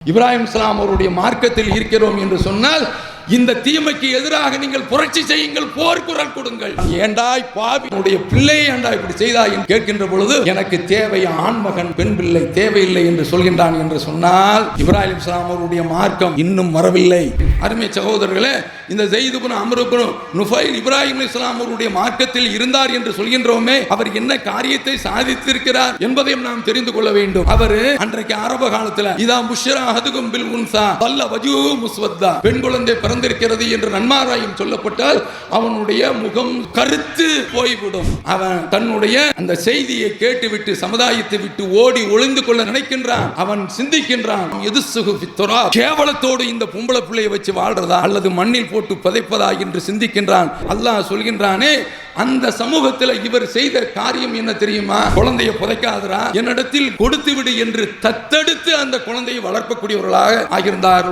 இப்ராஹிம் இஸ்லாம் அவருடைய மார்க்கத்தில் இருக்கிறோம் என்று சொன்னால் இந்த தீமைக்கு எதிராக நீங்கள் புரட்சி செய்யுங்கள் போர்க்குரல் கொடுங்கள். ஏண்டாய் பாவி? உன்னுடைய பிள்ளையை ஏண்டா இப்படி செய்தாய் என்று கேட்கின்ற பொழுது எனக்கு தேவை ஆண்மகன் பெண் பிள்ளை தேவையில்லை என்று சொல்கின்றான் என்று சொன்னால் இப்ராஹிம் இஸ்லாம் அவருடைய மார்க்கம் இன்னும் வரவில்லை. அருமை சகோதரர்களே இந்த ஜெயிதுபுன் அமருபுன் நுஃபைல் இப்ராஹிம் இஸ்லாம் அவருடைய மார்க்கத்தில் இருந்தார் என்று சொல்கின்றோமே அவர் என்ன காரியத்தை சாதித்திருக்கிறார் என்பதையும் நாம் தெரிந்து கொள்ள வேண்டும். அவர் அன்றைக்கு ஆரம்ப காலத்தில் இதா முஷ்ரா ஹதுகும் பில் உன்சா வல்ல வஜூ முஸ்வத்தா. பெண் குழந்தை பிறந்திருக்கிறது என்று நன்மாராயம் சொல்லப்பட்டால் அவனுடைய முகம் கருத்து போய்விடும். அவன் தன்னுடைய அந்த செய்தியை கேட்டுவிட்டு சமுதாயத்தை விட்டு ஓடி ஒளிந்து கொள்ள நினைக்கின்றான். அவன் சிந்திக்கின்றான். எது சுகு கேவலத்தோடு இந்த பொம்பளை பிள்ளையை வச்சு வாழ்றதா? அல்லது மண்ணில் போட்டு புதைப்பதா என்று சிந்திக்கின்றான். அல்லாஹ் சொல்கின்றானே அந்த சமூகத்தில் இவர் செய்த காரியம் என்ன தெரியுமா? குழந்தையை புதைக்காதரா என்னிடத்தில் கொடுத்து விடு என்று தத்தெடுத்து அந்த குழந்தையை வளர்க்கக்கூடியவர்களாக ஆகியிருந்தார்.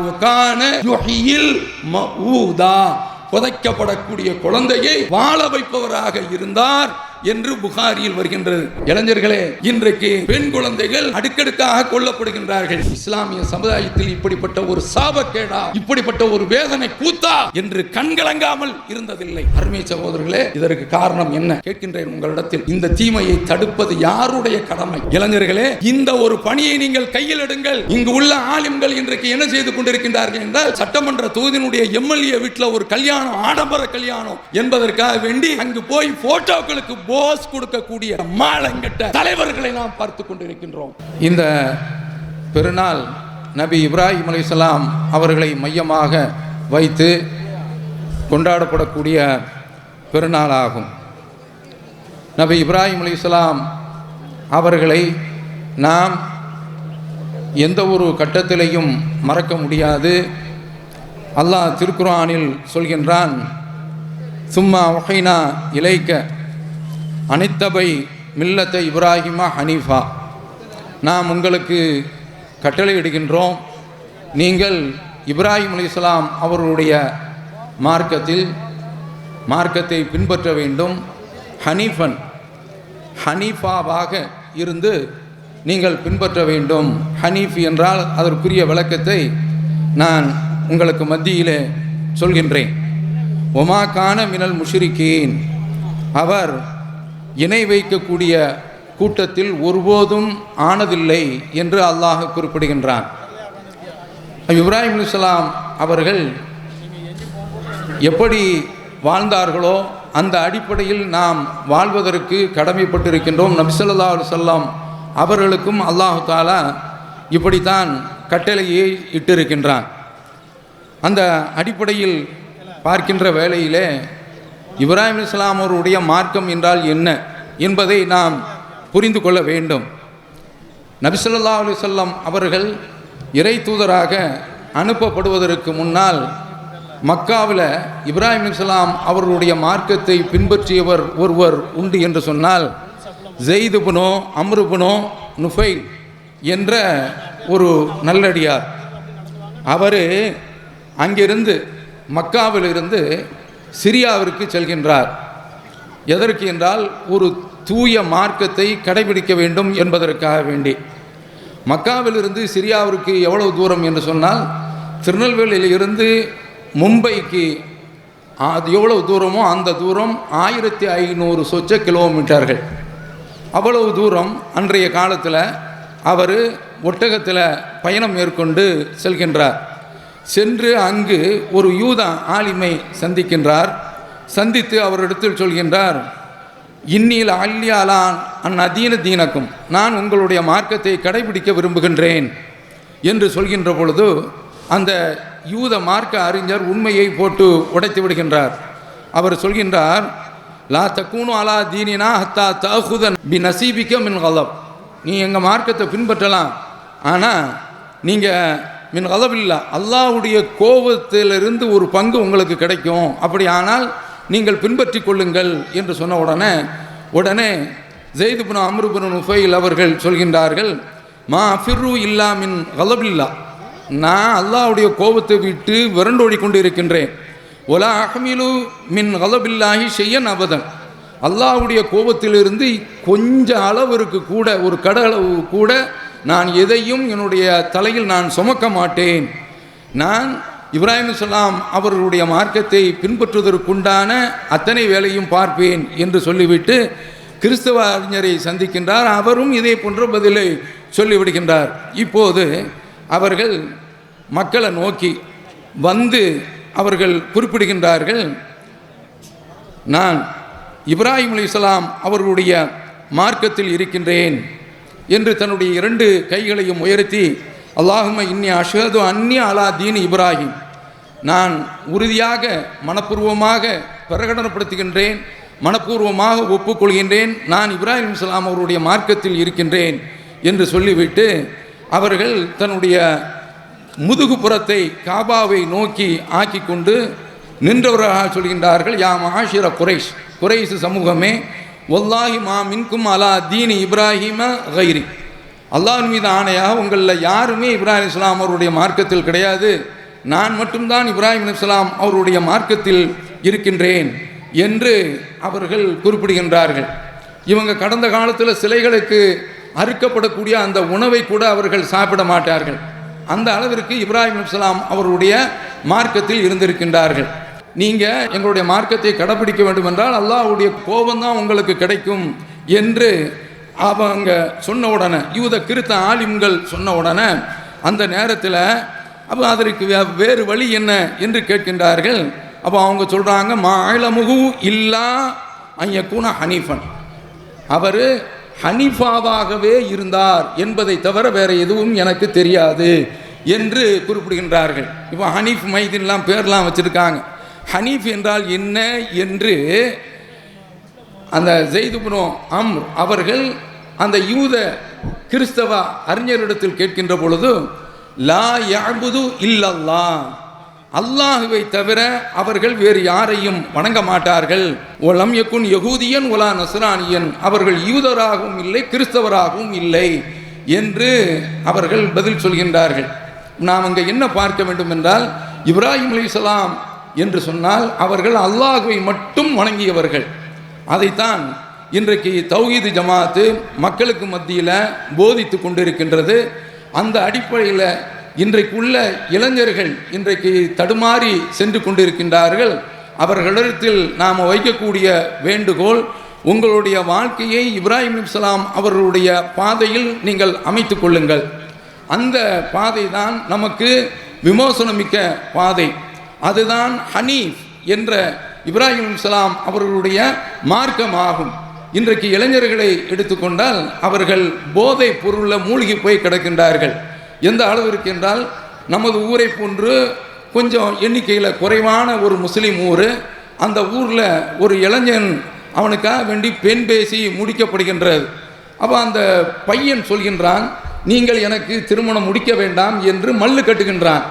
புதைக்கப்படக்கூடிய குழந்தையை வாழ வைப்பவராக இருந்தார். என்று புகாரியில் வருகின்றது. இளைஞர்களே இன்றைக்கு பெண் குழந்தைகள் அடுக்கடுக்காக கொல்லப்படுகின்றார்கள். இஸ்லாமிய சமுதாயத்தில் இப்படிப்பட்ட ஒரு சாபக்கேடா இப்படிப்பட்ட ஒரு வேதனை கூத்தா என்று கண்கலங்காமல் இருந்ததில்லை. அருமை சகோதரர்களே இதற்கு காரணம் என்ன? கேட்கின்றேன் உங்களிடத்தில். இந்த தீமையை தடுப்பது யாருடைய கடமை? இளைஞர்களே இந்த ஒரு பணியை நீங்கள் கையில் எடுங்கள். இங்கு உள்ள ஆலிம்கள் இன்றைக்கு என்ன செய்து கொண்டிருக்கின்றார்கள் என்றால் சட்டமன்ற தொகுதியினுடைய எம்எல்ஏ வீட்டில் ஒரு கல்யாணம் ஆடம்பர கல்யாணம் என்பதற்காக வேண்டி அங்கு போய் போட்டோக்களுக்கு போஸ் கொடுக்கக்கூடிய மாலங்கட்ட தலைவர்களை நாம் பார்த்து கொண்டிருக்கின்றோம். இந்த பெருநாள் நபி இப்ராஹிம் அலிசலாம் அவர்களை மையமாக வைத்து கொண்டாடப்படக்கூடிய பெருநாளாகும். நபி இப்ராஹிம் அலைஹிஸ்ஸலாம் அவர்களை நாம் எந்த ஒரு கட்டத்திலையும் மறக்க முடியாது. அல்லாஹ் திருக்குரானில் சொல்கின்றான் சும்மா ஒஹைனா இலைக்க அனித்தபை மில்லத்தை இப்ராஹிமா ஹனீஃபா. நாம் உங்களுக்கு கட்டளையிடுகின்றோம் நீங்கள் இப்ராஹிம் அலைஹிஸ்ஸலாம் அவர்களுடைய மார்க்கத்தில் மார்க்கத்தை பின்பற்ற வேண்டும். ஹனீஃபன் ஹனீஃபாவாக இருந்து நீங்கள் பின்பற்ற வேண்டும். ஹனீஃப் என்றால் அதற்குரிய விளக்கத்தை நான் உங்களுக்கு மத்தியிலே சொல்கின்றேன். ஒமா கான மினல் முஷிரிக்கீன் அவர் இணை வைக்கக்கூடிய கூட்டத்தில் ஒருபோதும் ஆனதில்லை என்று அல்லாஹ் குறிப்பிடுகின்றான். இப்ராஹிம் அலிஸ்லாம் அவர்கள் எப்படி வாழ்ந்தார்களோ அந்த அடிப்படையில் நாம் வாழ்வதற்கு கடமைப்பட்டிருக்கின்றோம். நபிசல்லா அலுவல்லாம் அவர்களுக்கும் அல்லாஹு தாலா இப்படித்தான் கட்டளையை இட்டிருக்கின்றான். அந்த அடிப்படையில் பார்க்கின்ற வேளையிலே இப்ராஹிம் இஸ்லாம் அவருடைய மார்க்கம் என்றால் என்ன என்பதை நாம் புரிந்து கொள்ள வேண்டும். நபிசல்லா அலுவலம் அவர்கள் இறை தூதராக அனுப்பப்படுவதற்கு முன்னால் மக்காவில் இப்ராஹிம் இஸ்லாம் அவர்களுடைய மார்க்கத்தை பின்பற்றியவர் ஒருவர் உண்டு என்று சொன்னால் ஜெய்துபுனோ அம்ருபுனோ நுஃபை என்ற ஒரு நல்லடியார். அவர் அங்கிருந்து மக்காவிலிருந்து சிரியாவிற்கு செல்கின்றார். எதற்கு என்றால் ஒரு தூய மார்க்கத்தை கடைபிடிக்க வேண்டும் என்பதற்காக வேண்டி. மக்காவிலிருந்து சிரியாவிற்கு எவ்வளவு தூரம் என்று சொன்னால் திருநெல்வேலியிலிருந்து மும்பைக்கு அது எவ்வளவு தூரமோ அந்த தூரம் ஆயிரத்தி ஐநூறு சொச்ச கிலோமீட்டர்கள். அவ்வளவு தூரம் அன்றைய காலத்தில் அவர் ஒட்டகத்தில் பயணம் மேற்கொண்டு செல்கின்றார். சென்று அங்கு ஒரு யூத ஆலிமை சந்திக்கின்றார். சந்தித்து அவரிடத்தில் சொல்கின்றார் இன்னில் அல்லியாலான் அந் அதீன தீனக்கும் நான் உங்களுடைய மார்க்கத்தை கடைபிடிக்க விரும்புகின்றேன் என்று சொல்கின்ற பொழுது அந்த யூத மார்க்க அறிஞர் உண்மையை போட்டு உடைத்து விடுகின்றார். அவர் சொல்கின்றார் லா தக்கூனு அலா தீனினா ஹத்தா தகுதன் பி நசீபிக்க மின் கலப். நீ எங்கள் மார்க்கத்தை பின்பற்றலாம் ஆனால் நீங்கள் மின் கதவில்லா அல்லாவுடைய கோபத்திலிருந்து ஒரு பங்கு உங்களுக்கு கிடைக்கும். அப்படி ஆனால் நீங்கள் பின்பற்றி கொள்ளுங்கள் என்று சொன்ன உடனே உடனே ஜெய்துபுன அம்ருபுன் உஃபைல் அவர்கள் சொல்கின்றார்கள் மா ஃபிர்ரு இல்லா மின் கலபில்லா நான் அல்லாவுடைய கோபத்தை விட்டு விரண்டோடி கொண்டு இருக்கின்றேன் ஒலா அகமிலு மின் கலபில்லாஹி செய்யன் அபதன். அல்லாவுடைய கோபத்திலிருந்து கொஞ்ச அளவிற்கு கூட ஒரு கடளவு கூட நான் எதையும் என்னுடைய தலையில் நான் சுமக்க மாட்டேன். நான் இப்ராஹிம் இஸ்லாம் அவர்களுடைய மார்க்கத்தை பின்பற்றுவதற்குண்டான அத்தனை வேலையும் பார்ப்பேன் என்று சொல்லிவிட்டு கிறிஸ்தவ அறிஞரை சந்திக்கின்றார். அவரும் இதே போன்ற பதிலை சொல்லிவிடுகின்றார். இப்போது அவர்கள் மக்களை நோக்கி வந்து அவர்கள் குறிப்பிடுகின்றார்கள் நான் இப்ராஹிம் அலைஹிஸ்ஸலாம் அவர்களுடைய மார்க்கத்தில் இருக்கின்றேன். என்று தன்னுடைய இரண்டு கைகளையும் உயர்த்தி அல்லாஹும இன்னி அஷது அந்நிய அலா தீன் இப்ராஹிம். நான் உறுதியாக மனப்பூர்வமாக பிரகடனப்படுத்துகின்றேன் மனப்பூர்வமாக ஒப்புக்கொள்கின்றேன் நான் இப்ராஹிம் இஸ்லாம் அவருடைய மார்க்கத்தில் இருக்கின்றேன் என்று சொல்லிவிட்டு அவர்கள் தன்னுடைய முதுகுப்புறத்தை காபாவை நோக்கி ஆக்கி கொண்டு நின்றவர்களாக சொல்கின்றார்கள் யா மகாஷிர குறைஷ் குறைஷ் சமூகமே ஒல்லாஹி மா மின்கும் அலா தீனி இப்ராஹிம கைரி. அல்லாஹ் மீது ஆணையாக உங்களில் யாருமே இப்ராஹிம் இஸ்லாம் அவருடைய மார்க்கத்தில் கிடையாது. நான் மட்டும்தான் இப்ராஹிம் இஸ்லாம் அவருடைய மார்க்கத்தில் இருக்கின்றேன் என்று அவர்கள் குறிப்பிடுகின்றார்கள். இவங்க கடந்த காலத்தில் சிலைகளுக்கு அறுக்கப்படக்கூடிய அந்த உணவை கூட அவர்கள் சாப்பிட மாட்டார்கள். அந்த அளவிற்கு இப்ராஹிம் இஸ்லாம் அவருடைய மார்க்கத்தில் இருந்திருக்கின்றார்கள். நீங்கள் எங்களுடைய மார்க்கத்தை கடைபிடிக்க வேண்டும் என்றால் அல்லாஹுடைய கோபம் தான் உங்களுக்கு கிடைக்கும் என்று அவங்க சொன்ன உடனே யூத கிருத்த ஆலிம்கள் சொன்ன உடனே அந்த நேரத்தில் அப்போ அதற்கு வேறு வழி என்ன? என்று கேட்கின்றார்கள். அப்போ அவங்க சொல்கிறாங்க மாழமுகு இல்லா ஐயக்கூன ஹனீஃபன். அவர் ஹனீஃபாவாகவே இருந்தார் என்பதை தவிர வேறு எதுவும் எனக்கு தெரியாது என்று குறிப்பிடுகின்றார்கள். இப்போ ஹனீஃப் மைதின்லாம் பேர்லாம் வச்சுருக்காங்க. ஹனீஃப் என்றால் என்ன என்று அந்த ஜெய்துபுரம் அம் அவர்கள் அந்த யூத கிறிஸ்தவ அறிஞரிடத்தில் கேட்கின்ற பொழுது லா யாபுது இல்லல்லா அல்லாஹுவை தவிர அவர்கள் வேறு யாரையும் வணங்க மாட்டார்கள். ஒலம் யக்குன் யகூதியன் ஒலா நசுரானியன் அவர்கள் யூதராகவும் இல்லை கிறிஸ்தவராகவும் இல்லை என்று அவர்கள் பதில் சொல்கின்றார்கள். நாம் அங்கே என்ன பார்க்க வேண்டும் என்றால் இப்ராஹிம் அலி என்று சொன்னால் அவர்கள் அல்லாஹுவை மட்டும் வணங்கியவர்கள். அதைத்தான் இன்றைக்கு தௌஹீது ஜமாத்து மக்களுக்கு மத்தியில் போதித்து கொண்டிருக்கின்றது. அந்த அடிப்படையில் இன்றைக்குள்ள இளைஞர்கள் இன்றைக்கு தடுமாறி சென்று கொண்டிருக்கின்றார்கள். அவர்களிடத்தில் நாம் வைக்கக்கூடிய வேண்டுகோள் உங்களுடைய வாழ்க்கையை இப்ராஹிம் இஸ்லாம் அவர்களுடைய பாதையில் நீங்கள் அமைத்து கொள்ளுங்கள். அந்த பாதை தான் நமக்கு விமோசனமிக்க பாதை. அதுதான் ஹனீஃப் என்ற இப்ராஹிம் இஸ்லாம் அவர்களுடைய மார்க்கமாகும். இன்றைக்கு இளைஞர்களை எடுத்துக்கொண்டால் அவர்கள் போதை பொருளில் மூழ்கி போய் கிடக்கின்றார்கள். எந்த அளவிற்கு என்றால் நமது ஊரை போன்று கொஞ்சம் எண்ணிக்கையில் குறைவான ஒரு முஸ்லீம் ஊர் அந்த ஊரில் ஒரு இளைஞன் அவனுக்காக வேண்டி பெண் பேசி முடிக்கப்படுகின்றது. அப்போ அந்த பையன் சொல்கின்றான் நீங்கள் எனக்கு திருமணம் முடிக்க வேண்டாம் என்று மல்லு கட்டுகின்றான்.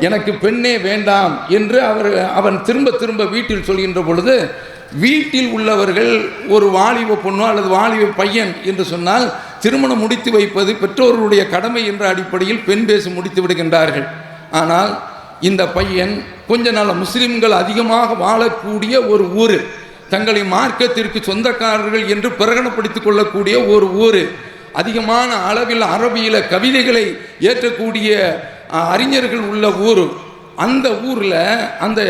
எனக்கு பெண்ணே வேண்டாம் என்று அவர் அவன் திரும்ப திரும்ப வீட்டில் சொல்கின்ற பொழுது வீட்டில் உள்ளவர்கள் ஒரு வாலிப பொண்ணோ அல்லது வாலிப பையன் என்று சொன்னால் திருமணம் முடித்து வைப்பது பெற்றோர்களுடைய கடமை என்ற அடிப்படையில் பெண் பேசி முடித்து விடுகின்றார்கள். ஆனால் இந்த பையன் கொஞ்ச நாள் முஸ்லிம்கள் அதிகமாக வாழக்கூடிய ஒரு ஊர் தங்களை மார்க்கத்திற்கு சொந்தக்காரர்கள் என்று பிரகடனப்படுத்திக் கொள்ளக்கூடிய ஒரு ஊர் அதிகமான அளவில் அரபியில் கவிதைகளை ஏற்றக்கூடிய அறிஞர்கள் உள்ள ஊர். அந்த ஊரில் அந்த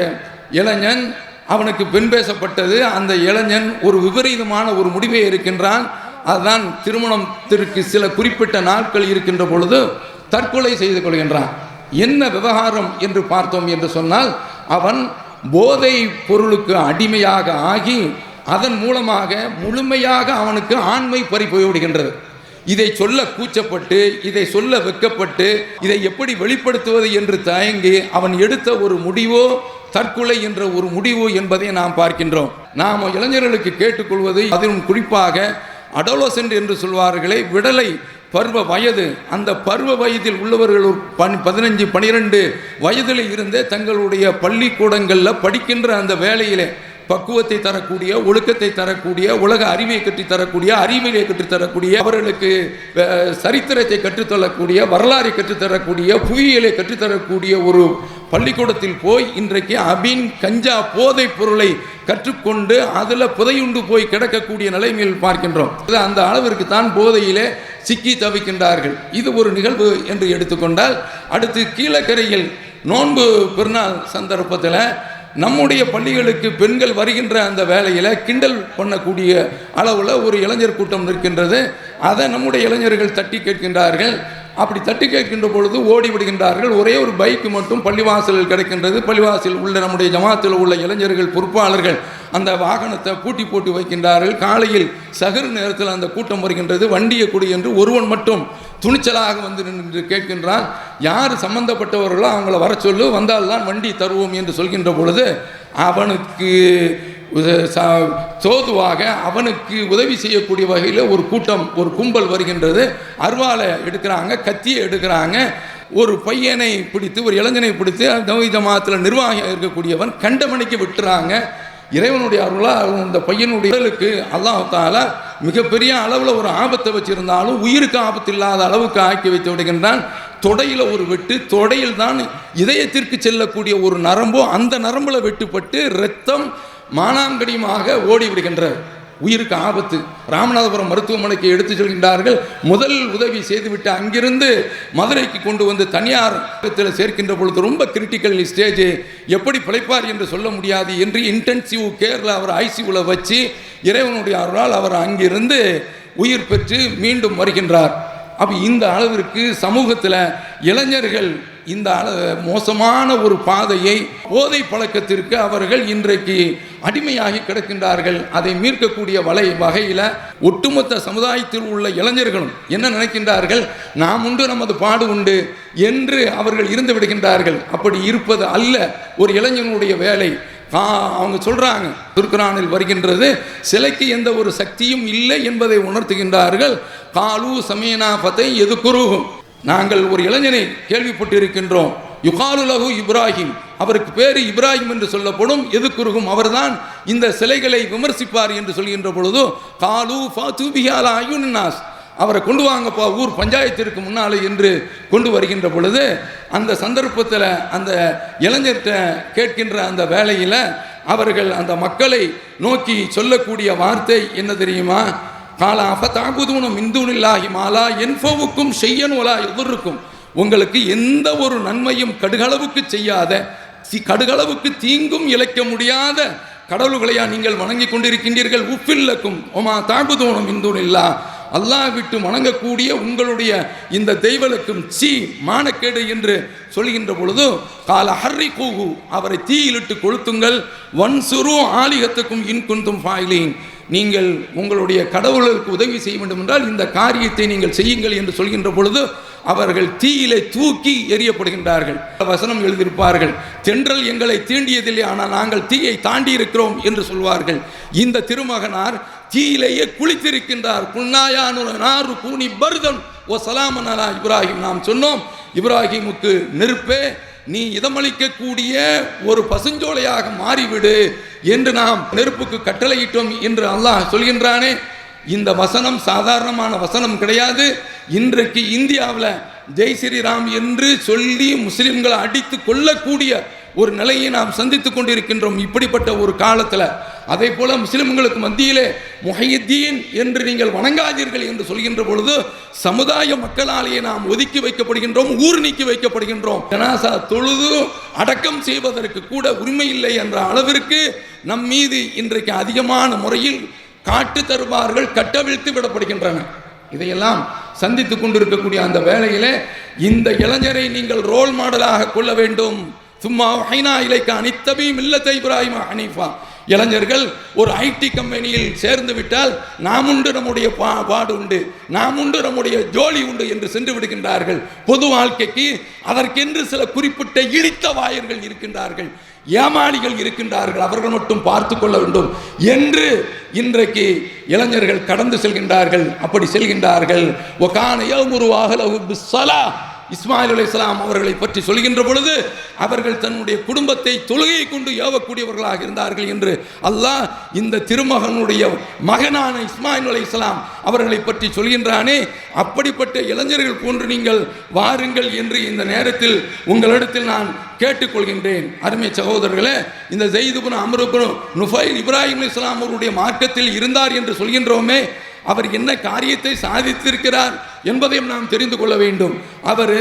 இளைஞன் அவனுக்கு பெண் பேசப்பட்டது. அந்த இளைஞன் ஒரு விபரீதமான ஒரு முடிவை இருக்கின்றான். அதுதான் திருமணத்திற்கு சில குறிப்பிட்ட நாட்கள் இருக்கின்ற பொழுது தற்கொலை செய்து கொள்கின்றான். என்ன விவகாரம் என்று பார்த்தோம் என்று சொன்னால் அவன் போதை பொருளுக்கு அடிமையாக ஆகி அதன் மூலமாக முழுமையாக அவனுக்கு ஆண்மை பறி போய்விடுகின்றது. இதை சொல்ல கூச்சப்பட்டு இதை சொல்ல வெக்கப்பட்டு இதை எப்படி வெளிப்படுத்துவது என்று தயங்கி அவன் எடுத்த ஒரு முடிவோ தற்கொலை என்ற ஒரு முடிவு என்பதை நாம் பார்க்கின்றோம். நாம் இளைஞர்களுக்கு கேட்டுக்கொள்வது அதிலும் குறிப்பாக அடோலசென்ட் என்று சொல்வார்களே விடலை பருவ வயது. அந்த பருவ வயதில் உள்ளவர்கள் ஒரு பன் பதினஞ்சு பனிரெண்டு வயதில் இருந்தே தங்களுடைய பள்ளிக்கூடங்களில் படிக்கின்ற அந்த வேலையிலே பக்குவத்தை தரக்கூடிய ஒழுக்கத்தை தரக்கூடிய உலக அறிவை கற்றுத் தரக்கூடிய அறிவியலை கற்றுத் தரக்கூடிய அவர்களுக்கு சரித்திரத்தை கற்றுத்தரக்கூடிய வரலாறை கற்றுத்தரக்கூடிய புவியியலை கற்றுத்தரக்கூடிய ஒரு பள்ளிக்கூடத்தில் போய் இன்றைக்கு அபின் கஞ்சா போதைப் பொருளை கற்றுக்கொண்டு அதில் புதையுண்டு போய் கிடக்கக்கூடிய நிலைமையில் பார்க்கின்றோம். இது அந்த அளவிற்கு தான் போதையிலே சிக்கி தவிக்கின்றார்கள். இது ஒரு நிகழ்வு என்று எடுத்துக்கொண்டால் அடுத்து கீழக்கரையில் நோன்பு பெருநாள் சந்தர்ப்பத்தில் நம்முடைய பள்ளிகளுக்கு பெண்கள் வருகின்ற அந்த வேலையில் கிண்டல் பண்ணக்கூடிய அளவில் ஒரு இளைஞர் கூட்டம் நிற்கின்றது. அதை நம்முடைய இளைஞர்கள் தட்டி கேட்கின்றார்கள். அப்படி தட்டி கேட்கின்ற பொழுது ஓடி விடுகின்றார்கள். ஒரே ஒரு பைக் மட்டும் பள்ளிவாசலில் கிடைக்கின்றது. பள்ளிவாசலில் உள்ள நம்முடைய ஜமாத்தில் உள்ள இளைஞர்கள் பொறுப்பாளர்கள் அந்த வாகனத்தை பூட்டி போட்டு வைக்கின்றார்கள். காலையில் சகர் நேரத்தில் அந்த கூட்டம் வருகின்றது. வண்டியை கொடு என்று ஒருவன் மட்டும் துணிச்சலாக வந்து நின்று கேட்கின்றான். யார் சம்பந்தப்பட்டவர்களோ அவங்கள வர சொல்லு வந்தால்தான் வண்டி தருவோம் என்று சொல்கின்ற பொழுது அவனுக்கு சோதுவாக ச- அவனுக்கு உதவி செய்யக்கூடிய வகையில் ஒரு கூட்டம் ஒரு கும்பல் வருகின்றது. அருவாலை எடுக்கிறாங்க கத்தியை எடுக்கிறாங்க. ஒரு பையனை பிடித்து ஒரு இளைஞனை பிடித்து நோய் ஜமாத்தில் நிர்வாகம் இருக்கக்கூடியவன் கண்டமணிக்கு விட்டுறாங்க. இறைவனுடைய அருளாக இந்த பையனுடைய உடலுக்கு அல்லாஹால மிகப்பெரிய அளவில் ஒரு ஆபத்தை வச்சிருந்தாலும் உயிருக்கு ஆபத்து இல்லாத அளவுக்கு ஆக்கி வைத்து விடுகின்றான். தொடையில் ஒரு வெட்டு தொடையில் தான் இதயத்திற்கு செல்லக்கூடிய ஒரு நரம்போ அந்த நரம்பில் வெட்டுப்பட்டு இரத்தம் மானாங்கடியுமாக ஓடி விடுகின்றது உயிருக்கு ஆபத்து. ராமநாதபுரம் மருத்துவமனைக்கு எடுத்து செல்கின்றார்கள். முதல் உதவி செய்துவிட்டு அங்கிருந்து மதுரைக்கு கொண்டு வந்து தனியார் சேர்க்கின்ற பொழுது ரொம்ப கிரிட்டிக்கல் ஸ்டேஜ் எப்படி பிழைப்பார் என்று சொல்ல முடியாது என்று இன்டென்சிவ் கேரில் அவர் ஐசியூவில் வச்சு இறைவனுடைய அருளால் அவர் அங்கிருந்து உயிர் பெற்று மீண்டும் வருகின்றார். அப்போ இந்த அளவிற்கு சமூகத்தில் இளைஞர்கள் இந்த மோசமான ஒரு பாதையை போதை பழக்கத்திற்கு அவர்கள் இன்றைக்கு அடிமையாகி கிடக்கின்றார்கள். அதை மீட்கக்கூடிய வலை வகையில் ஒட்டுமொத்த சமுதாயத்தில் உள்ள இளைஞர்களும் என்ன நினைக்கின்றார்கள்? நாம் உண்டு நமது பாடு உண்டு என்று அவர்கள் இருந்து விடுகின்றார்கள். அப்படி இருப்பது அல்ல ஒரு இளைஞனுடைய வேலை. அவங்க சொல்றாங்க துர்கரானில் வருகின்றது சிலைக்கு எந்த ஒரு சக்தியும் இல்லை என்பதை உணர்த்துகின்றார்கள். காலு சமீனா பத்தை எது குருகும் நாங்கள் ஒரு இளைஞனை கேள்விப்பட்டிருக்கின்றோம். யுகாலு லகு இப்ராஹிம். அவருக்கு பேரு இப்ராஹிம் என்று சொல்லப்படும். எது குருகும் அவர்தான் இந்த சிலைகளை விமர்சிப்பார் என்று சொல்கின்ற பொழுது காலு ஃபாத்துபியாலா அயுன்னாஸ் அவரை கொண்டு வாங்கப்பா ஊர் பஞ்சாயத்திற்கு முன்னாலே என்று கொண்டு வருகின்ற பொழுது அந்த சந்தர்ப்பத்தில் அந்த இளைஞர்கிட்ட கேட்கின்ற அந்த வேலையில் அவர்கள் அந்த மக்களை நோக்கி சொல்லக்கூடிய வார்த்தை என்ன தெரியுமா? காலா அஃபதாபுதூனும் இந்துனில்லாஹி மாலா என்பவுக்கும் செய்யனுலா எதிர்க்கும் உங்களுக்கு எந்த ஒரு நன்மையும் கடுகளவுக்கு செய்யாத சி- கடுகளவுக்கு தீங்கும் இழைக்க முடியாத கடவுள்களையா நீங்கள் வணங்கி கொண்டிருக்கின்றீர்கள்? உப்பில்லக்கும் ஒமா தாபுதோனும் இந்துனில்லா அல்லாஹ் விட்டு வணங்கக்கூடிய உங்களுடைய இந்த தெய்வலுக்கும் சி மானக்கேடு என்று சொல்கின்ற பொழுது கால ஹர்ரி கூகு அவரை தீயிலிட்டு கொளுத்துங்கள். வன்சுரு ஆலிகத்துக்கும் இன்குந்தும் ஃபாயிலின் நீங்கள் உங்களுடைய கடவுளுக்கு உதவி செய்ய வேண்டும் என்றால் இந்த காரியத்தை நீங்கள் செய்யுங்கள் என்று சொல்கின்ற பொழுது அவர்கள் தீயிலே தூக்கி எறியப்படுகின்றார்கள். வசனம் எழுதியிருப்பார்கள் தென்றல் எங்களை தீண்டியதில்லை ஆனால் நாங்கள் தீயை தாண்டி இருக்கிறோம் என்று சொல்வார்கள். இந்த திருமகனார் தீயிலேயே குளித்திருக்கின்றார். புன்னாயானு நாறு கூனி பர்தன் ஓ சலாமன் அலா இப்ராஹிம் நாம் சொன்னோம் இப்ராஹிமுக்கு நெருப்பே நீ இதமளிக்கக்கூடிய ஒரு பசுஞ்சோலையாக மாறிவிடு என்று நாம் நெருப்புக்கு கட்டளையிட்டோம் என்று அல்லாஹ் சொல்கின்றானே. இந்த வசனம் சாதாரணமான வசனம் கிடையாது. இன்றைக்கு இந்தியாவில் ஜெய் ஸ்ரீராம் என்று சொல்லி முஸ்லிம்களை அடித்து கொள்ளக்கூடிய ஒரு நிலையை நாம் சந்தித்து கொண்டிருக்கின்றோம் இப்படிப்பட்ட ஒரு காலத்தில். அதே போல முஸ்லிம்களுக்கு மத்தியிலே முஹையத்தீன் என்று நீங்கள் வணங்காதீர்கள் என்று சொல்கின்ற பொழுது சமுதாய மக்களாலேயே நாம் ஒதுக்கி வைக்கப்படுகின்றோம் ஊர் நீக்கி வைக்கப்படுகின்றோம். ஜனாசா தொழுது அடக்கம் செய்வதற்கு கூட உரிமை இல்லை என்ற அளவிற்கு நம் மீது இன்றைக்கு அதிகமான முறையில் காட்டு தருவார்கள் கட்டவிழ்த்து விடப்படுகின்றன. இதையெல்லாம் சந்தித்து கொண்டிருக்கக்கூடிய அந்த வேளையிலே இந்த இளைஞரை நீங்கள் ரோல் மாடலாக கொள்ள வேண்டும். சும்மா ஹைனா இலைக்கா நித்தபி மில்லத்தை இப்ராஹிம் ஹனீஃபா. இளைஞர்கள் ஒரு ஐடி கம்பெனியில் சேர்ந்து விட்டால் நாம் உண்டு நம்முடைய பா பாடு உண்டு நாம் உண்டு நம்முடைய ஜோலி உண்டு என்று சென்று விடுகின்றார்கள். பொது வாழ்க்கைக்கு அதற்கென்று சில குறிப்பிட்ட இழித்த வாயர்கள் இருக்கின்றார்கள். ஏமாளிகள் இருக்கின்றார்கள். அவர்கள் மட்டும் பார்த்து கொள்ள வேண்டும். என்று இன்றைக்கு இளைஞர்கள் கடந்து செல்கின்றார்கள். அப்படி செல்கின்றார்கள். ஒகான யௌமுருவாக இஸ்மாயில் அலைஹிஸ்ஸலாம் அவர்களை பற்றி சொல்கின்ற பொழுது அவர்கள் தன்னுடைய குடும்பத்தை தொழுகை கொண்டு ஏவக்கூடியவர்களாக இருந்தார்கள் என்று அல்லாஹ் இந்த திருமகனுடைய மகனான இஸ்மாயில் அலைஹிஸ்ஸலாம் அவர்களை பற்றி சொல்கின்றானே அப்படிப்பட்ட இளைஞர்கள் போன்று நீங்கள் வாருங்கள் என்று இந்த நேரத்தில் உங்களிடத்தில் நான் கேட்டுக்கொள்கின்றேன். அருமை சகோதரர்களே இந்த ஜெயிதுபுன் அமருபுன் நுஃபைல் இப்ராஹிம் இஸ்லாம் அவருடைய மார்க்கத்தில் இருந்தார் என்று சொல்கின்றோமே அவர் என்ன காரியத்தை சாதித்திருக்கிறார் என்பதையும் நாம் தெரிந்து கொள்ள வேண்டும். அவர்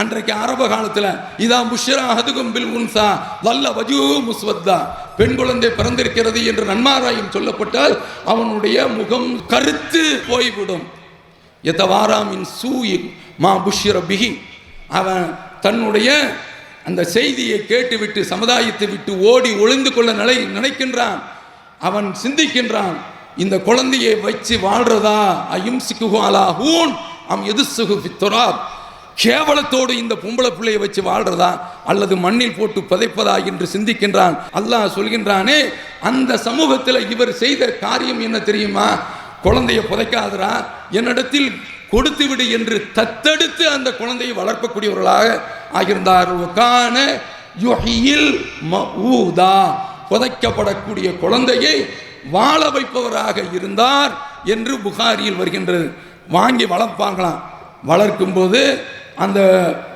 அன்றைக்கு ஆரம்ப காலத்தில் இதா முஷரா ஹதுகும் பில் உன்சா வல்ல வஜூ முஸ்வத்தா. பெண் குழந்தை பிறந்திருக்கிறது என்று நன்மாராயம் சொல்லப்பட்டால் அவனுடைய முகம் கருத்து போய்விடும். எத்தவாராமின் சூயி மா புஷ்யர பிகி அவன் தன்னுடைய அந்த செய்தியை கேட்டுவிட்டு சமுதாயத்தை விட்டு ஓடி ஒளிந்து கொள்ள நிலை நினைக்கின்றான். அவன் சிந்திக்கின்றான். இந்த குழந்தையை வச்சு வாழ்றதா அயும் அலா ஹூன். அம் எது சுகுபித்துராப் கேவலத்தோடு இந்த பொம்பளை பிள்ளையை வச்சு வாழ்றதா? அல்லது மண்ணில் போட்டு புதைப்பதா என்று சிந்திக்கின்றான். அல்லாஹ் சொல்கின்றானே அந்த சமூகத்தில் இவர் செய்த காரியம் என்ன தெரியுமா? குழந்தையை புதைக்காதரா என்னிடத்தில் கொடுத்து விடு என்று தத்தெடுத்து அந்த குழந்தையை வளர்க்கக்கூடியவர்களாக ஆகியிருந்தார். கான யுஹியில் மஊதா புதைக்கப்படக்கூடிய குழந்தையை வாழ வைப்பவராக இருந்தார் என்று புகாரியில் வருகின்றது. வாங்கி வளர்ப்பாங்களாம். வளர்க்கும்போது அந்த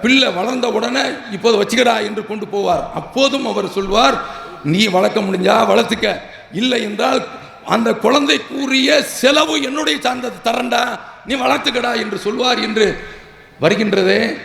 பிள்ளை வளர்ந்த உடனே இப்போது வச்சுக்கடா என்று கொண்டு போவார். அப்போதும் அவர் சொல்வார் நீ வளர்க்க முடிஞ்சா வளர்த்துக்க. இல்லை என்றால் அந்த குழந்தைக்குரிய செலவு என்னுடைய சார்ந்தது தரண்டா? நீ வளர்த்துக்கடா என்று சொல்வார் என்று வருகின்றதே.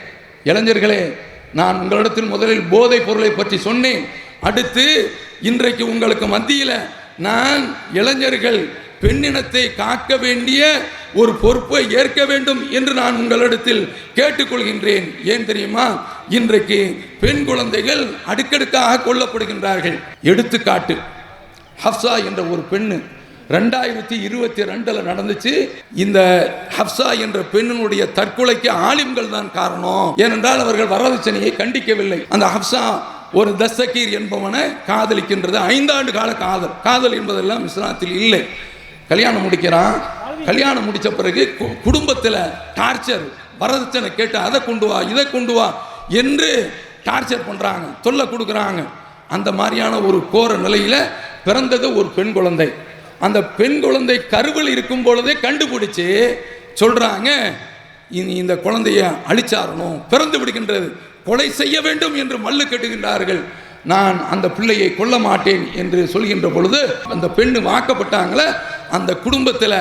இளைஞர்களே நான் உங்களிடத்தில் முதலில் போதைப் பொருளை பற்றி சொன்னேன். அடுத்து இன்றைக்கு உங்களுக்கு மத்தியில் நான் இளைஞர்கள் பெண்ணினத்தை காக்க வேண்டிய ஒரு பொறுப்பை ஏற்க வேண்டும் என்று நான் உங்களிடத்தில் கேட்டுக்கொள்கின்றேன். ஏன் தெரியுமா? இன்றைக்கு பெண் குழந்தைகள் அடுக்கடுக்காக கொல்லப்படுகின்றார்கள். எடுத்துக்காட்டு ஹப்சா என்ற ஒரு பெண்ணு ரெண்டாயிரத்தி இருபத்தி ரெண்டில் நடந்துச்சு. இந்த ஹப்சா என்ற பெண்ணினுடைய தற்கொலைக்கு ஆலிம்கள் தான் காரணம். ஏனென்றால் அவர்கள் வரதட்சணையை கண்டிக்கவில்லை. அந்த ஹப்சா ஒரு தசகீர் என்பவனை காதலிக்கின்றது. ஐந்தாண்டு கால காதல். காதல் என்பதெல்லாம் இஸ்லாத்தில் இல்லை. கல்யாணம் முடிக்கிறான். கல்யாணம் முடித்த பிறகு குடும்பத்தில் டார்ச்சர் வரதட்சணை கேட்டு அதை கொண்டு வா இதை கொண்டு வா என்று டார்ச்சர் பண்ணுறாங்க தொல்லை கொடுக்குறாங்க. அந்த மாதிரியான ஒரு கோர நிலையில் பிறந்தது ஒரு பெண் குழந்தை. அந்த பெண் குழந்தை கருவில் இருக்கும் பொழுதே கண்டுபிடிச்சு சொல்கிறாங்க இனி இந்த குழந்தைய அழிச்சாரணும். பிறந்து விடுகின்றது. கொலை செய்ய வேண்டும் என்று மல்லு கட்டுகின்றார்கள். நான் அந்த பிள்ளையை கொல்ல மாட்டேன் என்று சொல்கின்ற பொழுது அந்த பெண்ணு வாக்கப்பட்டாங்களே அந்த குடும்பத்தில்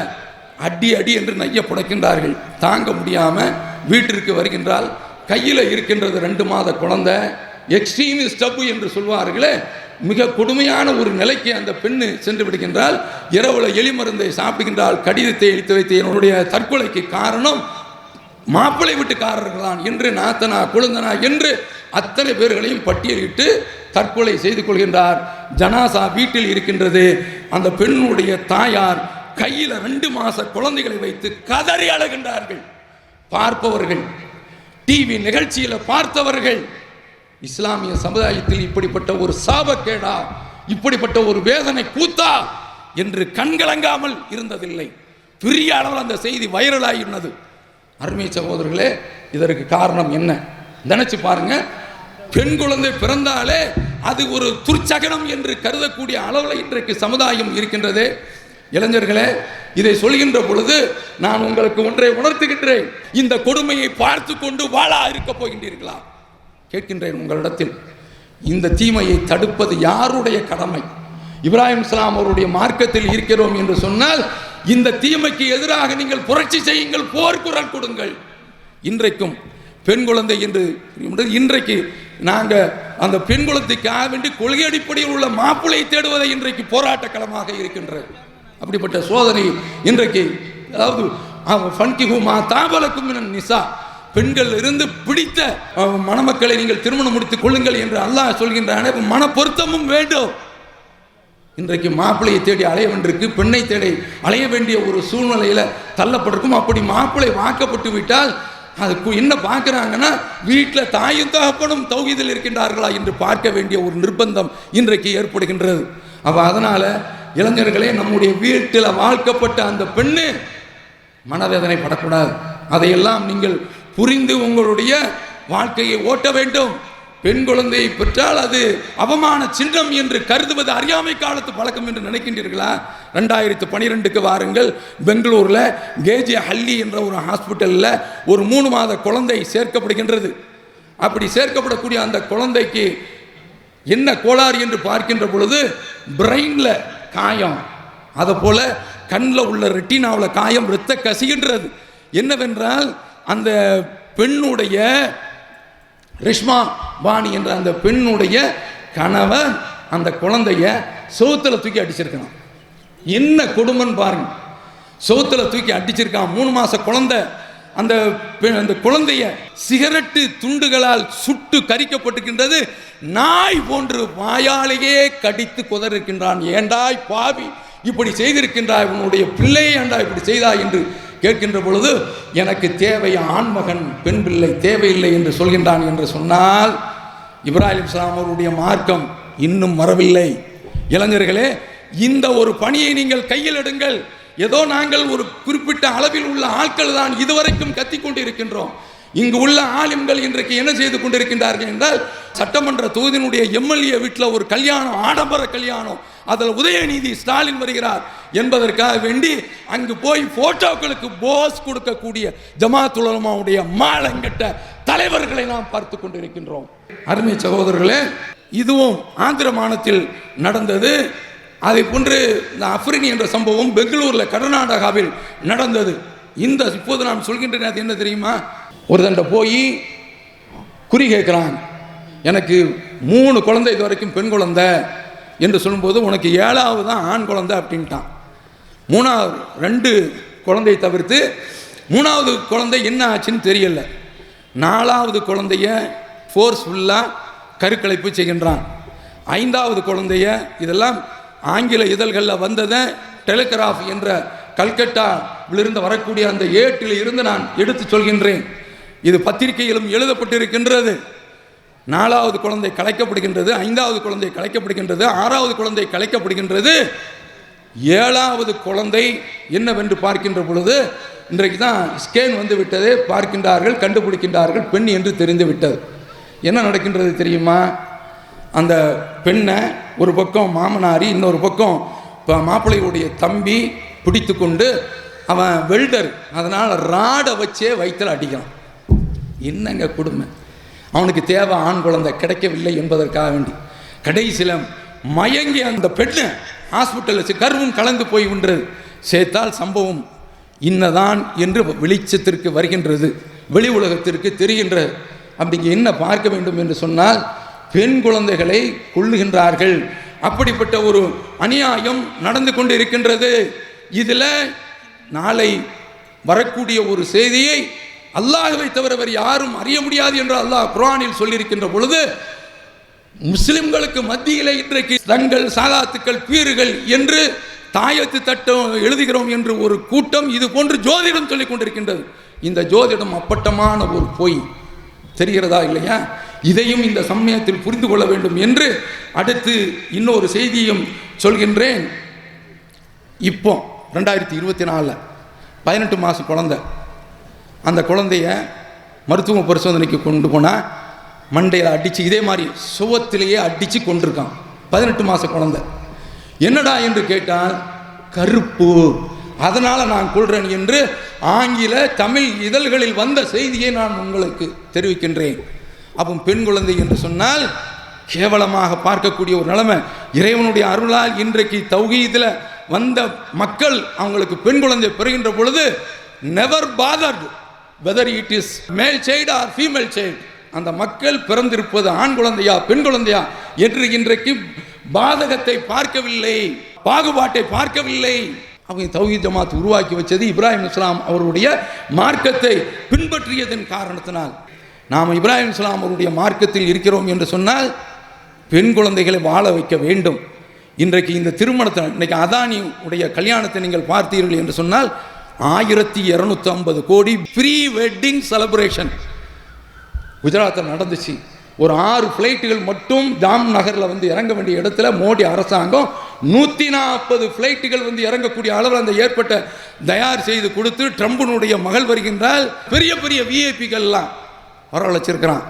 அடி அடி என்று நைய புடைக்கின்றார்கள். தாங்க முடியாமல் வீட்டிற்கு வருகின்றால் கையில் இருக்கின்றது ரெண்டு மாத குழந்தை எக்ஸ்ட்ரீம் ஸ்டப்பு என்று சொல்வார்களே மிக கொடுமையான ஒரு நிலைக்கு அந்த பெண்ணு சென்று விடுகின்றால் இரவுல எலி மருந்தை சாப்பிடுகின்றால் கடிதத்தை எழுத்து வைத்து என்னுடைய தற்கொலைக்கு காரணம் மாப்பிள்ளை வீட்டுக்காரர்களான் என்று நாத்தனா குழந்தனா என்று அத்தனை பேர்களையும் பட்டியலிட்டு தற்கொலை செய்து கொள்கின்றார். ஜனாசா வீட்டில் இருக்கின்றது. அந்த பெண்ணுடைய தாயார் கையில் ரெண்டு மாத குழந்தைகளை வைத்து கதறி அழுகின்றார்கள். பார்ப்பவர்கள் டிவி நிகழ்ச்சியில் பார்த்தவர்கள் இஸ்லாமிய சமுதாயத்தில் இப்படிப்பட்ட ஒரு சாபக்கேடா இப்படிப்பட்ட ஒரு வேதனை கூத்தா என்று கண்கலங்காமல் இருந்ததில்லை. பெரிய அளவில் அந்த செய்தி வைரலாகியுள்ளது. அருமை சகோதரர்களே இதற்கு காரணம் என்ன? நினச்சி பாருங்க பெண் குழந்தை பிறந்தாலே அது ஒரு துர்ச்சகனம் என்று கருதக்கூடிய அளவில் இன்றைக்கு சமுதாயம் இருக்கின்றது. இளைஞர்களே இதை சொல்கின்ற பொழுது நான் உங்களுக்கு ஒன்றை உணர்த்துகின்றேன். இந்த கொடுமையை பார்த்து கொண்டு வாழா இருக்க போகின்றீர்களா? கேட்கின்றேன் உங்களிடத்தில். இந்த தீமையை தடுப்பது யாருடைய கடமை? இப்ராஹிம் இஸ்லாம் அவருடைய மார்க்கத்தில் இருக்கிறோம் என்று சொன்னால் இந்த தீமைக்கு எதிராக நீங்கள் புரட்சி செய்யுங்கள் போர்க்குரல் கொடுங்கள். இன்றைக்கும் பெண் குழந்தை என்று இன்றைக்கு நாங்கள் அந்த பெண் குழந்தைக்காக வேண்டி கொள்கை அடிப்படையில் உள்ள மாப்பிள்ளையை தேடுவதை இன்றைக்கு போராட்ட களமாக இருக்கின்றது. அப்படிப்பட்ட சோதனை இன்றைக்கு அதாவது ஃபன்கிஹுமா தாபலக்கும் நிசா. பெண்கள் இருந்து பிடித்த மணமக்களை நீங்கள் திருமணம் முடித்துக் கொள்ளுங்கள் என்று அல்லாஹ் சொல்கின்றான மன பொருத்தமும் வேண்டும். இன்றைக்கு மாப்பிள்ளையை தேடி அலைய வேண்டியிருக்கு பெண்ணை தேடி அலைய வேண்டிய ஒரு சூழ்நிலையில் தள்ளப்பட்டிருக்கும். அப்படி மாப்பிள்ளை வாக்கப்பட்டு விட்டால் அதுக்கு என்ன பார்க்குறாங்கன்னா வீட்டில் தாயும் தகப்பனும் தௌகிதில் இருக்கின்றார்களா என்று பார்க்க வேண்டிய ஒரு நிர்பந்தம் இன்றைக்கு ஏற்படுகின்றது. அப்போ அதனால் இளைஞர்களே நம்முடைய வீட்டில் வாழ்க்கப்பட்ட அந்த பெண்ணு மனவேதனை படக்கூடாது. அதையெல்லாம் நீங்கள் புரிந்து உங்களுடைய வாழ்க்கையை ஓட்ட வேண்டும். பெண் குழந்தையை பெற்றால் அது அவமான சின்னம் என்று கருதுவது அறியாமை காலத்து பழக்கம் என்று நினைக்கின்றீர்களா? ரெண்டாயிரத்து பனிரெண்டுக்கு வாருங்கள். பெங்களூரில் கேஜே ஹல்லி என்ற ஒரு ஹாஸ்பிட்டலில் ஒரு மூணு மாத குழந்தை சேர்க்கப்படுகின்றது. அப்படி சேர்க்கப்படக்கூடிய அந்த குழந்தைக்கு என்ன கோளாறு என்று பார்க்கின்ற பொழுது பிரெயினில் காயம். அதை கண்ணில் உள்ள ரெட்டினாவில் காயம் இரத்த கசிகின்றது என்னவென்றால் அந்த பெண்ணுடைய ரிஷ்மா வாணி என்ற அந்த பெண்ணுடைய கணவன் அந்த குழந்தைய சோத்துல தூக்கி அடிச்சிருக்கான் என்ன கொடுமைன்னு பாருங்க. சோத்துல தூக்கி அடிச்சிருக்கான். மூணு மாச குழந்தை. அந்த அந்த குழந்தைய சிகரெட்டு துண்டுகளால் சுட்டு கரிக்கப்பட்டிருக்கின்றது. நாய் போன்று வாயாலேயே கடித்து குதறிருக்கின்றான். ஏண்டாய் பாவி இப்படி செய்திருக்கின்றாய்? உன்னுடைய பிள்ளையை ஏண்டா இப்படி செய்தாய்? என்று கேட்கின்ற பொழுது எனக்கு தேவை ஆண்மகன் பெண் பிள்ளை தேவையில்லை என்று சொல்கின்றான் என்று சொன்னால் இப்ராஹிம் இஸ்லாம் அவருடைய மார்க்கம் இன்னும் வரவில்லை. இளைஞர்களே இந்த ஒரு பணியை நீங்கள் கையில் எடுங்கள். ஏதோ நாங்கள் ஒரு குறிப்பிட்ட அளவில் உள்ள ஆட்கள் தான் இதுவரைக்கும் கத்திக் கொண்டிருக்கின்றோம். இங்கு உள்ள ஆலிம்கள் இன்றைக்கு என்ன செய்து கொண்டிருக்கின்றார்கள் என்றால் சட்டமன்ற தொகுதியினுடைய எம்எல்ஏ வீட்டில் ஒரு கல்யாணம் ஆடம்பர கல்யாணம் அதில் உதயநிதி ஸ்டாலின் வருகிறார் என்பதற்காக வேண்டி அங்கு போய் போட்டோக்களுக்கு போஸ் கொடுக்கக்கூடிய ஜமாத் உலமாவுடைய மாலங்கட்ட தலைவர்களை நாம் பார்த்து கொண்டிருக்கின்றோம். அருமை சகோதரர்களே இதுவும் ஆந்திர மாநிலத்தில் நடந்தது. அதை போன்று இந்த அஃப்ரினி என்ற சம்பவம் பெங்களூரில் கர்நாடகாவில் நடந்தது. இந்த இப்போது நான் சொல்கின்றன அது என்ன தெரியுமா? ஒருத்தன்ட்ட போய் குறி கேட்குறான். எனக்கு மூணு குழந்தை இது வரைக்கும் பெண் குழந்தை. என்று சொல்லும்போது உனக்கு ஏழாவது தான் ஆண் குழந்தை அப்படின்ட்டான். மூணாவது ரெண்டு குழந்தையை தவிர்த்து மூணாவது குழந்தை என்ன ஆச்சுன்னு தெரியல. நாலாவது குழந்தைய ஃபோர்ஸ்ஃபுல்லாக கருக்கலைப்பு செய்கின்றான். ஐந்தாவது குழந்தைய இதெல்லாம் ஆங்கில இதழ்களில் வந்ததை டெலிகிராஃப் என்ற கல்கட்டாவிலிருந்து வரக்கூடிய அந்த ஏட்டில் இருந்து நான் எடுத்து சொல்கின்றேன். இது பத்திரிகையிலும் எழுதப்பட்டிருக்கின்றது. நாலாவது குழந்தை கலைக்கப்படுகின்றது ஐந்தாவது குழந்தை கலைக்கப்படுகின்றது ஆறாவது குழந்தை கலைக்கப்படுகின்றது. ஏழாவது குழந்தை என்னவென்று பார்க்கின்ற பொழுது இன்றைக்கு தான் ஸ்கேன் வந்து விட்டது பார்க்கின்றார்கள் கண்டுபிடிக்கின்றார்கள் பெண் என்று தெரிந்து விட்டது. என்ன நடக்கின்றது தெரியுமா? அந்த பெண்ணை ஒரு பக்கம் மாமனாரி இன்னொரு பக்கம் இப்போ மாப்பிள்ளையுடைய தம்பி பிடித்து கொண்டு அவன் வெல்டர் அதனால் ராடை வச்சே வயிற்றில் அடிக்கிறான். என்னங்க கொடுமை? அவனுக்கு தேவை ஆண் குழந்தை கிடைக்கவில்லை என்பதற்காக வேண்டி. கடைசியில் மயங்கி அந்த பெண்ணை ஹாஸ்பிட்டலில் வச்சு கர்வம் கலந்து போய் வின்றது சேர்த்தால் சம்பவம் இன்னதான் என்று வெளிச்சத்திற்கு வருகின்றது. வெளி உலகத்திற்கு தெரிகின்றது அப்படிங்க என்ன பார்க்க வேண்டும் என்று சொன்னால் பெண் குழந்தைகளை கொள்ளுகின்றார்கள் அப்படிப்பட்ட ஒரு அநியாயம் நடந்து கொண்டு இருக்கின்றது இதில் நாளை வரக்கூடிய ஒரு செய்தியை அல்லாஹுவை தவிரவர் யாரும் அறிய முடியாது என்று அல்லாஹ் குரானில் சொல்லியிருக்கின்ற பொழுது முஸ்லிம்களுக்கு மத்தியில் இன்றைக்கு தங்கள் சாலாத்துக்கள் பீறுகள் என்று தாயத்து தட்டம் எழுதுகிறோம் என்று ஒரு கூட்டம் இது போன்று ஜோதிடம் சொல்லிக் கொண்டிருக்கின்றது. இந்த ஜோதிடம் அப்பட்டமான ஒரு பொய். தெரிகிறதா இல்லையா? இதையும் இந்த சமயத்தில் புரிந்து கொள்ள வேண்டும் என்று அடுத்து இன்னொரு செய்தியும் சொல்கின்றேன். இப்போ ரெண்டாயிரத்தி இருபத்தி நாலில் பதினெட்டு மாதம் குழந்தை. அந்த குழந்தைய மருத்துவ பரிசோதனைக்கு கொண்டு போனால் மண்டையில் அடித்து இதே மாதிரி சுவத்திலேயே அடித்து கொண்டிருக்கான். பதினெட்டு மாத குழந்தை. என்னடா என்று கேட்டால் கருப்பு. அதனால் நான் கொள்கிறேன் என்று ஆங்கில தமிழ் இதழ்களில் வந்த செய்தியை நான் உங்களுக்கு தெரிவிக்கின்றேன். அப்போ பெண் குழந்தை என்று சொன்னால் கேவலமாக பார்க்கக்கூடிய ஒரு நிலைமை. இறைவனுடைய அருளால் இன்றைக்கு தௌகீதில் வந்த மக்கள் அவங்களுக்கு பெண் குழந்தை பெறுகின்ற பொழுது never bothered whether it is male child or female child அந்த மக்கள் பிறந்திருப்பது ஆண் குழந்தையா பெண் குழந்தையா என்று இன்றைக்கு பாதகத்தை பார்க்கவில்லை பாகுபாட்டை பார்க்கவில்லை. அவங்க தௌஹீத் ஜமாத் உருவாக்கி வச்சது இப்ராஹிம் இஸ்லாம் அவருடைய மார்க்கத்தை பின்பற்றியதன் காரணத்தினால். நாம் இப்ராஹிம் இஸ்லாம் அவருடைய மார்க்கத்தில் இருக்கிறோம் என்று சொன்னால் பெண் குழந்தைகளை வாழ வைக்க வேண்டும். இன்றைக்கு இந்த திருமணத்தை இன்றைக்கு அதானி உடைய கல்யாணத்தை நீங்கள் பார்த்தீர்கள் என்று சொன்னால் ஆயிரத்தி இரநூத்தி ஐம்பது கோடி ப்ரீ வெட்டிங் செலிப்ரேஷன் குஜராத்தில் நடந்துச்சு. ஒரு ஆறு ஃப்ளைட்டுகள் மட்டும் ஜாம் நகரில் வந்து இறங்க வேண்டிய இடத்துல மோடி அரசாங்கம் நூற்றி நாற்பது ஃப்ளைட்டுகள் வந்து இறங்கக்கூடிய அளவில் அந்த ஏற்பட்ட தயார் செய்து கொடுத்து ட்ரம்பினுடைய மகள் வருகின்றால் பெரிய பெரிய விஐபிகள்லாம் வரவழைச்சிருக்கிறான்.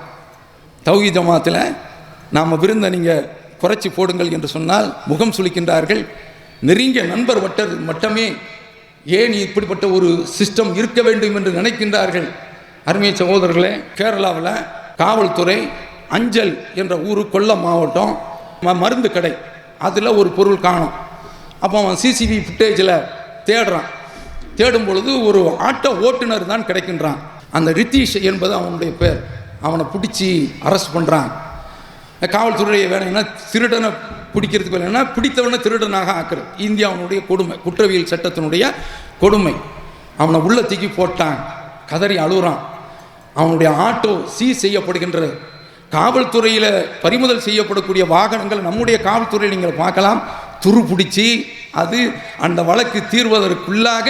தௌஹி ஜமாத்தில் நாம் விருந்தை நீங்கள் குறைச்சி போடுங்கள் என்று சொன்னால் முகம் சுளிக்கின்றார்கள். நெருங்கிய நண்பர் வட்டர் மட்டுமே ஏன் இப்படிப்பட்ட ஒரு சிஸ்டம் இருக்க வேண்டும் என்று நினைக்கின்றார்கள்? அருமை சகோதரர்களே கேரளாவில் காவல்துறை அஞ்சல் என்ற ஊர் கொல்லம் மாவட்டம் ம- மருந்து கடை. அதில் ஒரு பொருள் காணும். அப்போ அவன் சிசிவி ஃபுட்டேஜில் தேடுறான். தேடும் பொழுது ஒரு ஆட்டோ ஓட்டுநர் தான் கிடைக்கின்றான். அந்த ரித்தீஷ் என்பது அவனுடைய பேர். அவனை பிடிச்சி அரெஸ்ட் பண்ணுறான் காவல்துறையை வேணும்னா திருடனை பிடிக்கிறதுக்கு இல்லைன்னா பிடித்தவனை திருடனாக ஆக்குறது. இந்தியாவுடைய கொடுமை குற்றவியல் சட்டத்தினுடைய கொடுமை. அவனை உள்ள தூக்கி போட்டான் கதறி அழுகுறான் அவனுடைய ஆட்டோ சீ செய்யப்படுகின்றது. காவல்துறையில் பறிமுதல் செய்யப்படக்கூடிய வாகனங்கள் நம்முடைய காவல்துறையில் நீங்கள் பார்க்கலாம். துரு பிடிச்சி அது அந்த வழக்கு தீர்வதற்குள்ளாக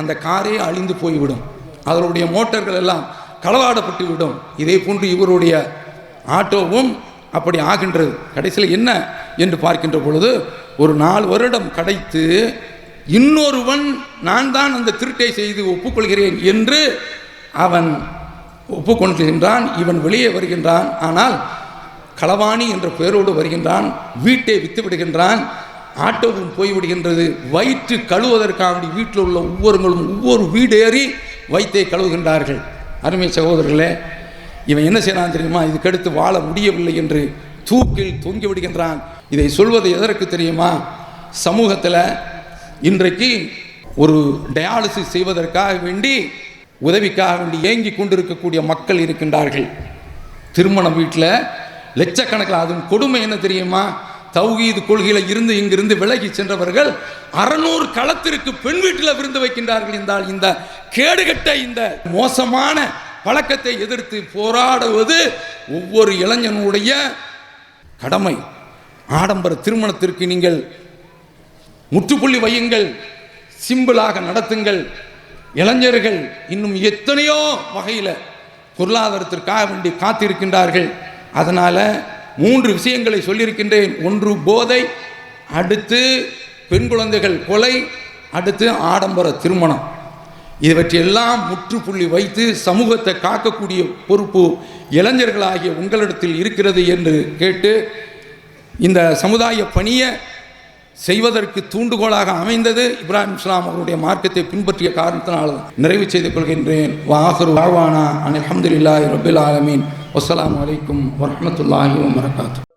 அந்த காரே அழிந்து போய்விடும். அதனுடைய மோட்டர்கள் எல்லாம் களவாடப்பட்டு விடும். இதே போன்று இவருடைய ஆட்டோவும் அப்படி ஆகின்றது. கடைசியில் என்ன என்று பார்க்கின்ற பொழுது ஒரு நாலு வருடம் கடைத்து இன்னொருவன் நான் தான் அந்த திருட்டை செய்து ஒப்புக்கொள்கிறேன் என்று அவன் ஒப்புக்கொள்கின்றான் இவன் வெளியே வருகின்றான். ஆனால் களவாணி என்ற பெயரோடு வருகின்றான் வீட்டை வித்து விடுகின்றான் ஆட்டோவும் போய்விடுகின்றது வயிற்று கழுவதற்காக வீட்டில் உள்ள ஒவ்வொருங்களும் ஒவ்வொரு வீடேறி வயிற்றை கழுவுகின்றார்கள். அருமை சகோதரர்களே இவன் என்ன செய்யறான் தெரியுமா? இதுக்கடுத்து வாழ முடியவில்லை என்று தூக்கில் தொங்கி விடுகின்றான். இதை சொல்வது எதற்கு தெரியுமா? சமூகத்தில் இன்றைக்கு ஒரு டயாலிசிஸ் செய்வதற்காக வேண்டி உதவிக்காக வேண்டி ஏங்கி கொண்டிருக்கக்கூடிய மக்கள் இருக்கின்றார்கள். திருமணம் வீட்டில் லட்சக்கணக்கில் அதுவும் கொடுமை என்ன தெரியுமா? தௌகீது கொள்கையில் இருந்து இங்கிருந்து விலகி சென்றவர்கள் அறநூறு களத்திற்கு பெண் வீட்டில் விருந்து வைக்கின்றார்கள் என்றால் இந்த கேடுகட்ட இந்த மோசமான பழக்கத்தை எதிர்த்து போராடுவது ஒவ்வொரு இளைஞனுடைய கடமை. ஆடம்பர திருமணத்திற்கு நீங்கள் முற்றுப்புள்ளி வையுங்கள். சிம்பிளாக நடத்துங்கள். இளைஞர்கள் இன்னும் எத்தனையோ வகையில் பொருளாதாரத்திற்காக வேண்டி காத்திருக்கின்றார்கள். அதனால் மூன்று விஷயங்களை சொல்லியிருக்கின்றேன். ஒன்று போதை. அடுத்து பெண் குழந்தைகள் கொலை. அடுத்து ஆடம்பர திருமணம். இவற்றையெல்லாம் முற்றுப்புள்ளி வைத்து சமூகத்தை காக்கக்கூடிய பொறுப்பு இளைஞர்களாகிய உங்களிடத்தில் இருக்கிறது என்று கேட்டு இந்த சமுதாய பணியை செய்வதற்கு தூண்டுகோலாக அமைந்தது இப்ராஹிம் இஸ்லாம் அவருடைய மார்க்கத்தை பின்பற்றிய காரணத்தினால் நிறைவு செய்து கொள்கின்றேன். வாஹரு வாவானா அன் அஹமதுல்லாஹி ரபில் ஆலமீன். வசலாம் வலைக்கும் வரமத்துல்லாஹி வரகாத்து